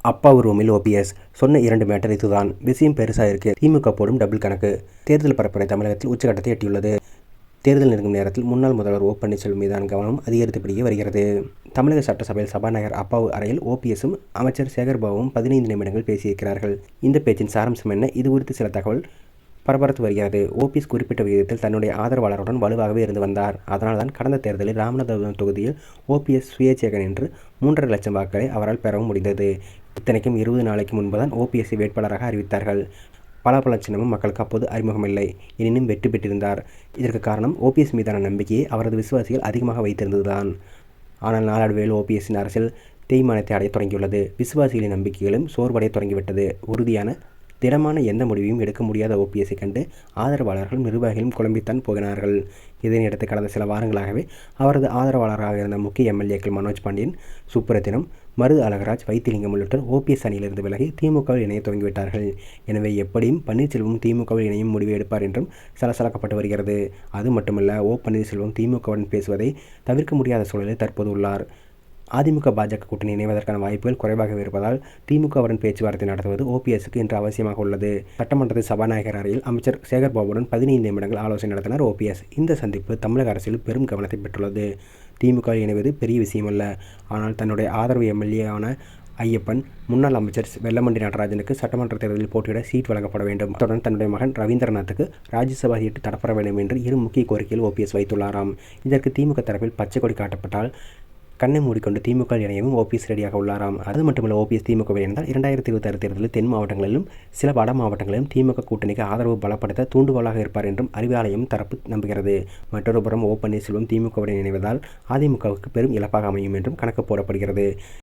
அப்பா ரூமில் ஓபிஎஸ் சொன்ன இரண்டு மேட்டர் இதுதான். விஷயம் பெருசாக இருக்கு. திமுக போடும் டபுள் கணக்கு. தேர்தல் பரப்புரை தமிழகத்தில் உச்சகட்டத்தை எட்டியுள்ளது. தேர்தல் நெருங்கும் நேரத்தில் முன்னாள் முதல்வர் ஓ பன்னீர்செல்வம் மீதான கவனம் அதிகரித்தபடியே வருகிறது. தமிழக சட்டசபையில் சபாநாயகர் அப்பாவு அறையில் ஓபிஎஸும் அமைச்சர் சேகர்பாபுவும் பதினைந்து நிமிடங்கள் பேசியிருக்கிறார்கள். இந்த பேச்சின் சாராம்சம் என்ன? இது குறித்து சில தகவல் பரபரத்து வருகிறது. ஓபிஎஸ் குறிப்பிட்ட விகிதத்தில் தன்னுடைய ஆதரவாளருடன் வலுவாகவே இருந்து வந்தார். அதனால்தான் கடந்த தேர்தலில் ராமநாதபுரம் தொகுதியில் ஓபிஎஸ் சுயேட்சகன் என்று மூன்றரை லட்சம் வாக்களை அவரால் பெறவும் முடிந்தது. இத்தனைக்கும் இருபது நாளைக்கு முன்புதான் ஓபிஎஸ்சி வேட்பாளராக அறிவித்தார்கள். பலாபல சின்னமும் மக்களுக்கு அப்போது அறிமுகமில்லை. எனினும் வெற்றி பெற்றிருந்தார். இதற்கு காரணம் ஓபிஎஸ் மீதான நம்பிக்கையை அவரது விசுவாசிகள் அதிகமாக வைத்திருந்ததுதான். ஆனால் நாளடைவில் ஓபிஎஸ்ஸின் அரசியல் தேய்மானத்தை அடையத் தொடங்கியுள்ளது. விசுவாசிகளின் நம்பிக்கைகளும் சோர்வடைய தொடங்கிவிட்டது. உறுதியான திடமான எந்த முடிவையும் எடுக்க முடியாத ஓபிஎஸ்ஸை கண்டு ஆதரவாளர்களும் நிர்வாகிகளும் குழம்பித்தான் போகினார்கள் இதனையடுத்து கடந்த சில வாரங்களாகவே அவரது ஆதரவாளராக இருந்த முக்கிய எம்எல்ஏக்கள் மனோஜ் பாண்டியன் சுப்புரத்தினம் மருது அழகராஜ் வைத்திலிங்கம் உள்ளிட்டோர் ஓபிஎஸ் அணியிலிருந்து விலகி திமுகவில் இணைய துவங்கிவிட்டார்கள். எனவே எப்படியும் பன்னீர்செல்வம் திமுகவில் இணையும் முடிவு எடுப்பார் என்றும் சலசலக்கப்பட்டு வருகிறது. அது மட்டுமல்ல ஓ பன்னீர்செல்வம் திமுகவுடன் பேசுவதை தவிர்க்க முடியாத சூழலில் தற்போது உள்ளார். அதிமுக பாஜக கூட்டணி இணைவதற்கான வாய்ப்புகள் குறைவாகவே இருப்பதால் திமுகவுடன் பேச்சுவார்த்தை நடத்துவது ஓபிஎஸ்க்கு இன்று அவசியமாக உள்ளது. சட்டமன்றத்தில் சபாநாயகர் அறையில் அமைச்சர் சேகர்பாபுடன் பதினைந்து நிமிடங்கள் ஆலோசனை நடத்தினார் ஓபிஎஸ். இந்த சந்திப்பு தமிழக அரசியல் பெரும் கவனத்தை பெற்றுள்ளது. திமுக இணைவது பெரிய விஷயமல்ல. ஆனால் தன்னுடைய ஆதரவு எம்எல்ஏவான ஐயப்பன் முன்னாள் அமைச்சர் வெள்ளமண்டி நடராஜனுக்கு சட்டமன்ற தேர்தலில் போட்டியிட சீட் வழங்கப்பட வேண்டும். அத்துடன் தன்னுடைய மகன் ரவீந்திரநாத்துக்கு ராஜ்யசபா சீட்டு தரப்பட வேண்டும் என்று இரு முக்கிய கோரிக்கையில் ஓபிஎஸ் வைத்துள்ளாராம். இதற்கு திமுக தரப்பில் பச்சை கொடி காட்டப்பட்டால் கண்ணை மூடிக்கொண்டு திமுக இணையவும் ஓபிஎஸ் ரெடியாக உள்ளாராம். அது மட்டுமல்ல ஓபிஎஸ் திமுக இணைந்தால் இரண்டாயிரத்தி இருபத்தாறு தேர்தலில் தென் மாவட்டங்களிலும் சில வட மாவட்டங்களிலும் திமுக கூட்டணிக்கு ஆதரவு பலப்படுத்த தூண்டுகோலாக இருப்பார் என்றும் அறிவாலயம் தரப்பு நம்புகிறது. மற்றொரு புறம் ஓ பன்னீர்செல்வம் திமுகவுடன் இணைவதால் அதிமுகவுக்கு பெரும் இழப்பாக அமையும் என்றும் கணக்கு போடப்படுகிறது.